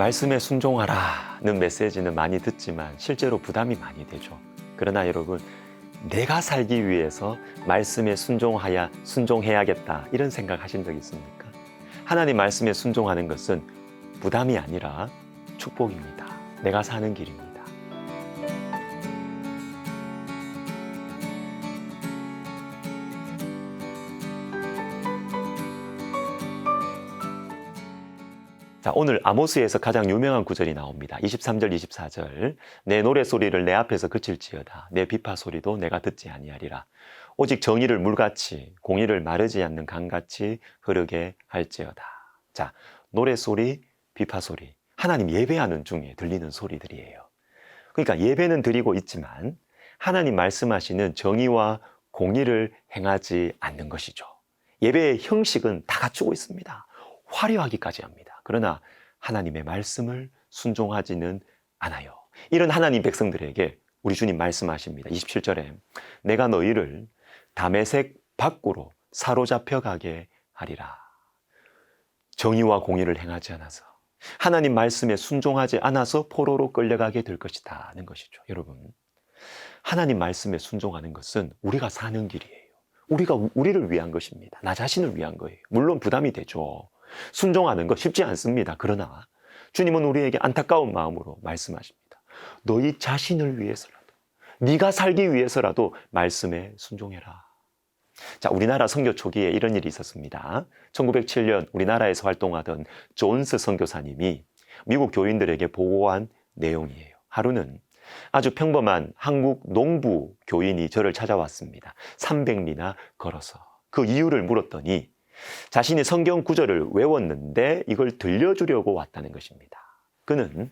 말씀에 순종하라는 메시지는 많이 듣지만 실제로 부담이 많이 되죠. 그러나 여러분, 내가 살기 위해서 말씀에 순종하야 순종해야겠다 이런 생각 하신 적 있습니까? 하나님 말씀에 순종하는 것은 부담이 아니라 축복입니다. 내가 사는 길입니다. 자, 오늘 아모스에서 가장 유명한 구절이 나옵니다. 23절, 24절. 내 노래 소리를 내 앞에서 그칠지어다. 내 비파 소리도 내가 듣지 아니하리라. 오직 정의를 물같이 공의를 마르지 않는 강같이 흐르게 할지어다. 자, 노래 소리, 비파 소리. 하나님 예배하는 중에 들리는 소리들이에요. 그러니까 예배는 드리고 있지만 하나님 말씀하시는 정의와 공의를 행하지 않는 것이죠. 예배의 형식은 다 갖추고 있습니다. 화려하기까지 합니다. 그러나 하나님의 말씀을 순종하지는 않아요. 이런 하나님 백성들에게 우리 주님 말씀하십니다. 27절에 내가 너희를 담에색 밖으로 사로잡혀 가게 하리라. 정의와 공의를 행하지 않아서 하나님 말씀에 순종하지 않아서 포로로 끌려가게 될 것이다 는 것이죠. 여러분. 하나님 말씀에 순종하는 것은 우리가 사는 길이에요. 우리가 우리를 위한 것입니다. 나 자신을 위한 거예요. 물론 부담이 되죠. 순종하는 것 쉽지 않습니다. 그러나 주님은 우리에게 안타까운 마음으로 말씀하십니다. 너희 자신을 위해서라도 네가 살기 위해서라도 말씀에 순종해라. 자, 우리나라 선교 초기에 이런 일이 있었습니다. 1907년 우리나라에서 활동하던 존스 선교사님이 미국 교인들에게 보고한 내용이에요. 하루는 아주 평범한 한국 농부 교인이 저를 찾아왔습니다. 300리나 걸어서. 그 이유를 물었더니 자신이 성경 구절을 외웠는데 이걸 들려주려고 왔다는 것입니다. 그는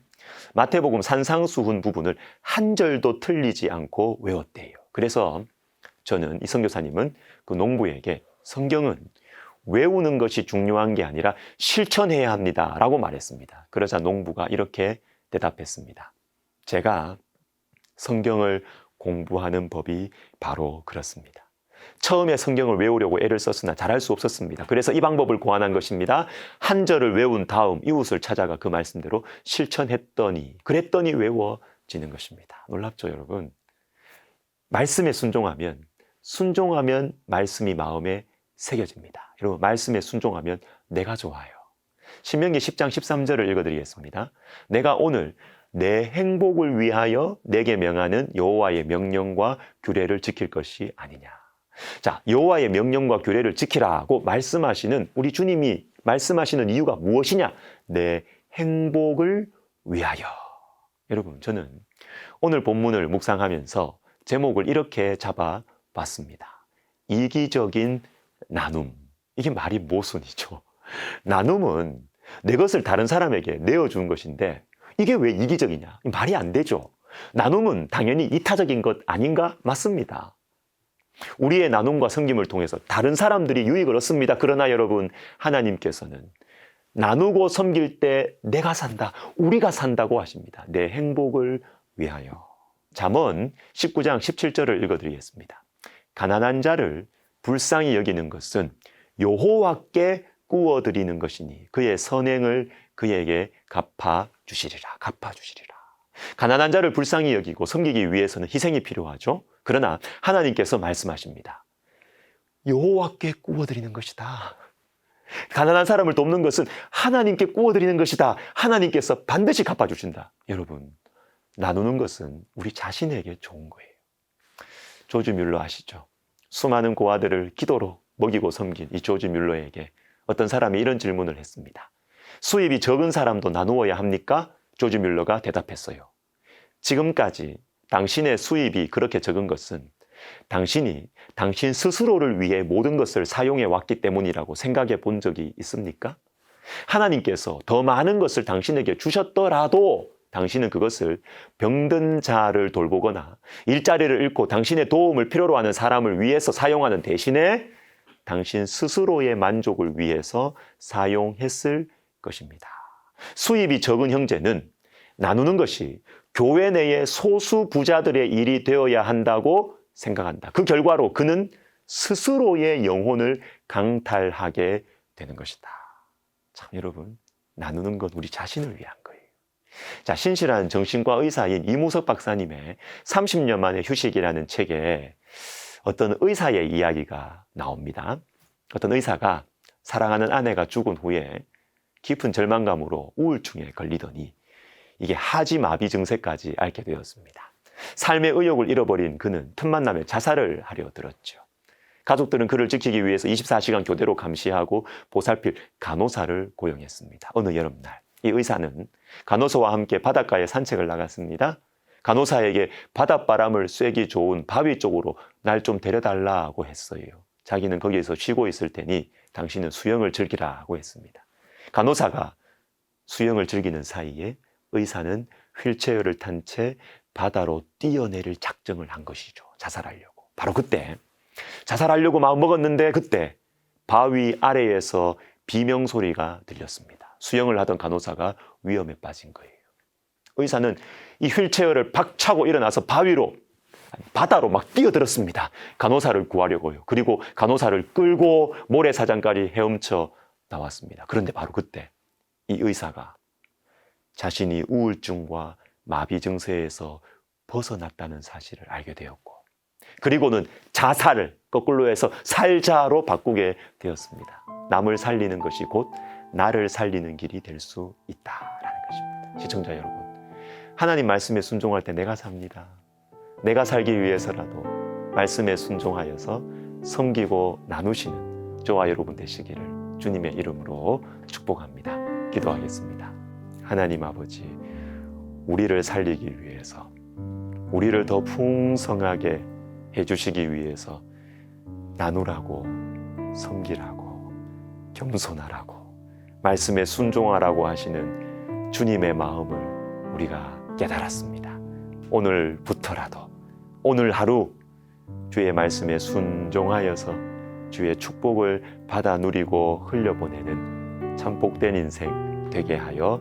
마태복음 산상수훈 부분을 한 절도 틀리지 않고 외웠대요. 그래서 저는 이 선교사님은 그 농부에게 성경은 외우는 것이 중요한 게 아니라 실천해야 합니다. 라고 말했습니다. 그러자 농부가 이렇게 대답했습니다. 제가 성경을 공부하는 법이 바로 그렇습니다. 처음에 성경을 외우려고 애를 썼으나 잘할 수 없었습니다. 그래서 이 방법을 고안한 것입니다. 한 절을 외운 다음 이웃을 찾아가 그 말씀대로 실천했더니, 그랬더니 외워지는 것입니다. 놀랍죠, 여러분? 말씀에 순종하면, 순종하면 말씀이 마음에 새겨집니다. 여러분, 말씀에 순종하면 내가 좋아요. 신명기 10장 13절을 읽어드리겠습니다. 내가 오늘 내 행복을 위하여 내게 명하는 여호와의 명령과 규례를 지킬 것이 아니냐. 자, 여호와의 명령과 규례를 지키라고 말씀하시는 우리 주님이 말씀하시는 이유가 무엇이냐? 내 행복을 위하여. 여러분, 저는 오늘 본문을 묵상하면서 제목을 이렇게 잡아 봤습니다. 이기적인 나눔. 이게 말이 모순이죠. 나눔은 내 것을 다른 사람에게 내어준 것인데 이게 왜 이기적이냐? 말이 안 되죠. 나눔은 당연히 이타적인 것 아닌가? 맞습니다. 우리의 나눔과 섬김을 통해서 다른 사람들이 유익을 얻습니다. 그러나 여러분, 하나님께서는 나누고 섬길 때 내가 산다, 우리가 산다고 하십니다. 내 행복을 위하여. 잠언 19장 17절을 읽어드리겠습니다. 가난한 자를 불쌍히 여기는 것은 여호와께 꾸어드리는 것이니 그의 선행을 그에게 갚아 주시리라. 갚아 주시리라. 가난한 자를 불쌍히 여기고 섬기기 위해서는 희생이 필요하죠. 그러나 하나님께서 말씀하십니다. 여호와께 꾸어드리는 것이다. 가난한 사람을 돕는 것은 하나님께 꾸어드리는 것이다. 하나님께서 반드시 갚아주신다. 여러분, 나누는 것은 우리 자신에게 좋은 거예요. 조지 뮬러 아시죠? 수많은 고아들을 기도로 먹이고 섬긴 이 조지 뮬러에게 어떤 사람이 이런 질문을 했습니다. 수입이 적은 사람도 나누어야 합니까? 조지 뮬러가 대답했어요. 지금까지 당신의 수입이 그렇게 적은 것은 당신이 당신 스스로를 위해 모든 것을 사용해 왔기 때문이라고 생각해 본 적이 있습니까? 하나님께서 더 많은 것을 당신에게 주셨더라도 당신은 그것을 병든 자를 돌보거나 일자리를 잃고 당신의 도움을 필요로 하는 사람을 위해서 사용하는 대신에 당신 스스로의 만족을 위해서 사용했을 것입니다. 수입이 적은 형제는 나누는 것이 교회 내의 소수 부자들의 일이 되어야 한다고 생각한다. 그 결과로 그는 스스로의 영혼을 강탈하게 되는 것이다. 참 여러분, 나누는 건 우리 자신을 위한 거예요. 자, 신실한 정신과 의사인 이무석 박사님의 30년 만의 휴식이라는 책에 어떤 의사의 이야기가 나옵니다. 어떤 의사가 사랑하는 아내가 죽은 후에 깊은 절망감으로 우울증에 걸리더니 이게 하지마비 증세까지 앓게 되었습니다. 삶의 의욕을 잃어버린 그는 틈만 나면 자살을 하려 들었죠. 가족들은 그를 지키기 위해서 24시간 교대로 감시하고 보살필 간호사를 고용했습니다. 어느 여름날 이 의사는 간호사와 함께 바닷가에 산책을 나갔습니다. 간호사에게 바닷바람을 쐬기 좋은 바위 쪽으로 날 좀 데려달라고 했어요. 자기는 거기에서 쉬고 있을 테니 당신은 수영을 즐기라고 했습니다. 간호사가 수영을 즐기는 사이에 의사는 휠체어를 탄 채 바다로 뛰어내릴 작정을 한 것이죠. 자살하려고. 바로 그때 자살하려고 마음 먹었는데 그때 바위 아래에서 비명 소리가 들렸습니다. 수영을 하던 간호사가 위험에 빠진 거예요. 의사는 이 휠체어를 박차고 일어나서 바위로 바다로 막 뛰어들었습니다. 간호사를 구하려고요. 그리고 간호사를 끌고 모래사장까지 헤엄쳐 나왔습니다. 그런데 바로 그때 이 의사가 자신이 우울증과 마비 증세에서 벗어났다는 사실을 알게 되었고 그리고는 자살을 거꾸로 해서 살자로 바꾸게 되었습니다. 남을 살리는 것이 곧 나를 살리는 길이 될 수 있다라는 것입니다. 시청자 여러분, 하나님 말씀에 순종할 때 내가 삽니다. 내가 살기 위해서라도 말씀에 순종하여서 섬기고 나누시는 저와 여러분 되시기를 주님의 이름으로 축복합니다. 기도하겠습니다. 하나님 아버지, 우리를 살리기 위해서, 우리를 더 풍성하게 해주시기 위해서 나누라고, 섬기라고, 겸손하라고, 말씀에 순종하라고 하시는 주님의 마음을 우리가 깨달았습니다. 오늘부터라도, 오늘 하루 주의 말씀에 순종하여서 주의 축복을 받아 누리고 흘려보내는 참 복된 인생 되게 하여